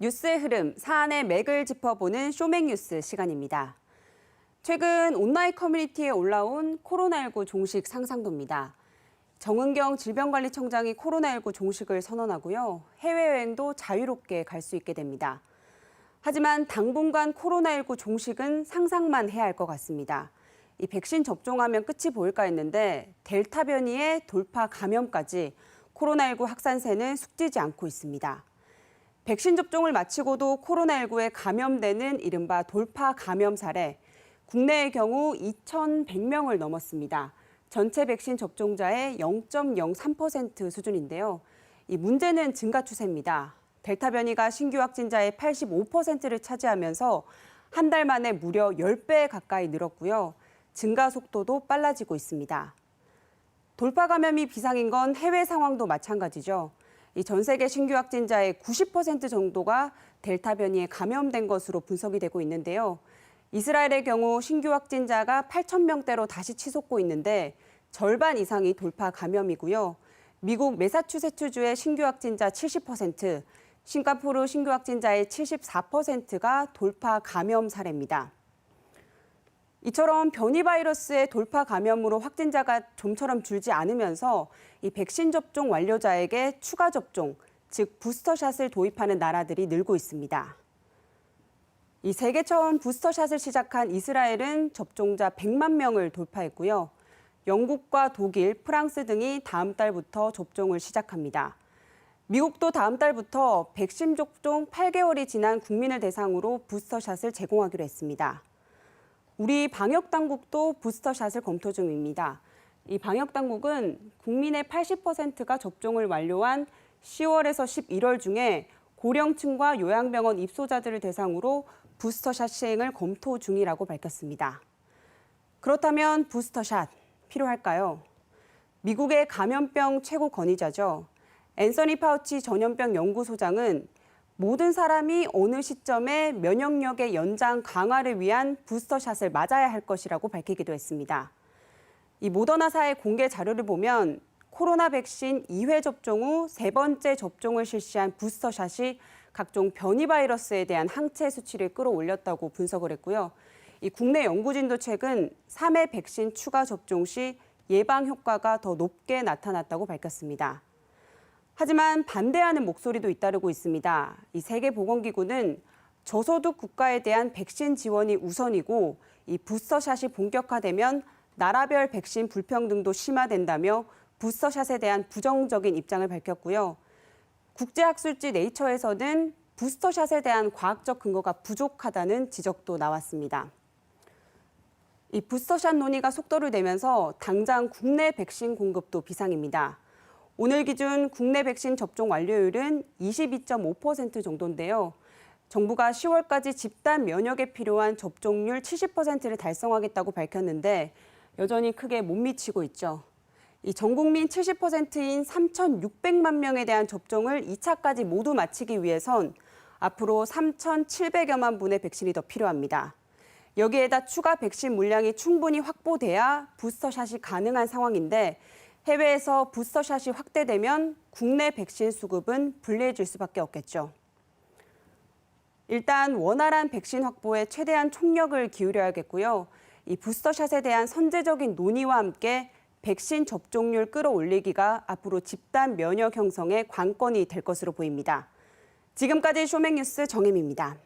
뉴스의 흐름, 사안의 맥을 짚어보는 쇼맥뉴스 시간입니다. 최근 온라인 커뮤니티에 올라온 코로나19 종식 상상도입니다. 정은경 질병관리청장이 코로나19 종식을 선언하고요. 해외여행도 자유롭게 갈 수 있게 됩니다. 하지만 당분간 코로나19 종식은 상상만 해야 할 것 같습니다. 이 백신 접종하면 끝이 보일까 했는데 델타 변이의 돌파 감염까지 코로나19 확산세는 숙지지 않고 있습니다. 백신 접종을 마치고도 코로나19에 감염되는 이른바 돌파 감염 사례, 국내의 경우 2,100명을 넘었습니다. 전체 백신 접종자의 0.03% 수준인데요. 이 문제는 증가 추세입니다. 델타 변이가 신규 확진자의 85%를 차지하면서 한 달 만에 무려 10배 가까이 늘었고요. 증가 속도도 빨라지고 있습니다. 돌파 감염이 비상인 건 해외 상황도 마찬가지죠. 이 전 세계 신규 확진자의 90% 정도가 델타 변이에 감염된 것으로 분석이 되고 있는데요. 이스라엘의 경우 신규 확진자가 8천 명대로 다시 치솟고 있는데 절반 이상이 돌파 감염이고요. 미국 매사추세츠주의 신규 확진자 70%, 싱가포르 신규 확진자의 74%가 돌파 감염 사례입니다. 이처럼 변이 바이러스의 돌파 감염으로 확진자가 좀처럼 줄지 않으면서 이 백신 접종 완료자에게 추가 접종, 즉 부스터샷을 도입하는 나라들이 늘고 있습니다. 이 세계 처음 부스터샷을 시작한 이스라엘은 접종자 100만 명을 돌파했고요. 영국과 독일, 프랑스 등이 다음 달부터 접종을 시작합니다. 미국도 다음 달부터 백신 접종 8개월이 지난 국민을 대상으로 부스터샷을 제공하기로 했습니다. 우리 방역 당국도 부스터샷을 검토 중입니다. 이 방역 당국은 국민의 80%가 접종을 완료한 10월에서 11월 중에 고령층과 요양병원 입소자들을 대상으로 부스터샷 시행을 검토 중이라고 밝혔습니다. 그렇다면 부스터샷 필요할까요? 미국의 감염병 최고 권위자죠. 앤서니 파우치 전염병 연구소장은 모든 사람이 어느 시점에 면역력의 연장 강화를 위한 부스터샷을 맞아야 할 것이라고 밝히기도 했습니다. 이 모더나사의 공개 자료를 보면 코로나 백신 2회 접종 후 세 번째 접종을 실시한 부스터샷이 각종 변이 바이러스에 대한 항체 수치를 끌어올렸다고 분석을 했고요. 이 국내 연구진도 최근 3회 백신 추가 접종 시 예방 효과가 더 높게 나타났다고 밝혔습니다. 하지만 반대하는 목소리도 잇따르고 있습니다. 이 세계보건기구는 저소득 국가에 대한 백신 지원이 우선이고 이 부스터샷이 본격화되면 나라별 백신 불평등도 심화된다며 부스터샷에 대한 부정적인 입장을 밝혔고요. 국제학술지 네이처에서는 부스터샷에 대한 과학적 근거가 부족하다는 지적도 나왔습니다. 이 부스터샷 논의가 속도를 내면서 당장 국내 백신 공급도 비상입니다. 오늘 기준 국내 백신 접종 완료율은 22.5% 정도인데요. 정부가 10월까지 집단 면역에 필요한 접종률 70%를 달성하겠다고 밝혔는데 여전히 크게 못 미치고 있죠. 이전 국민 70%인 3,600만 명에 대한 접종을 2차까지 모두 마치기 위해선 앞으로 3,700여만 분의 백신이 더 필요합니다. 여기에다 추가 백신 물량이 충분히 확보돼야 부스터샷이 가능한 상황인데 해외에서 부스터샷이 확대되면 국내 백신 수급은 불리해질 수밖에 없겠죠. 일단 원활한 백신 확보에 최대한 총력을 기울여야겠고요. 이 부스터샷에 대한 선제적인 논의와 함께 백신 접종률 끌어올리기가 앞으로 집단 면역 형성의 관건이 될 것으로 보입니다. 지금까지 쇼맥뉴스 정혜미입니다.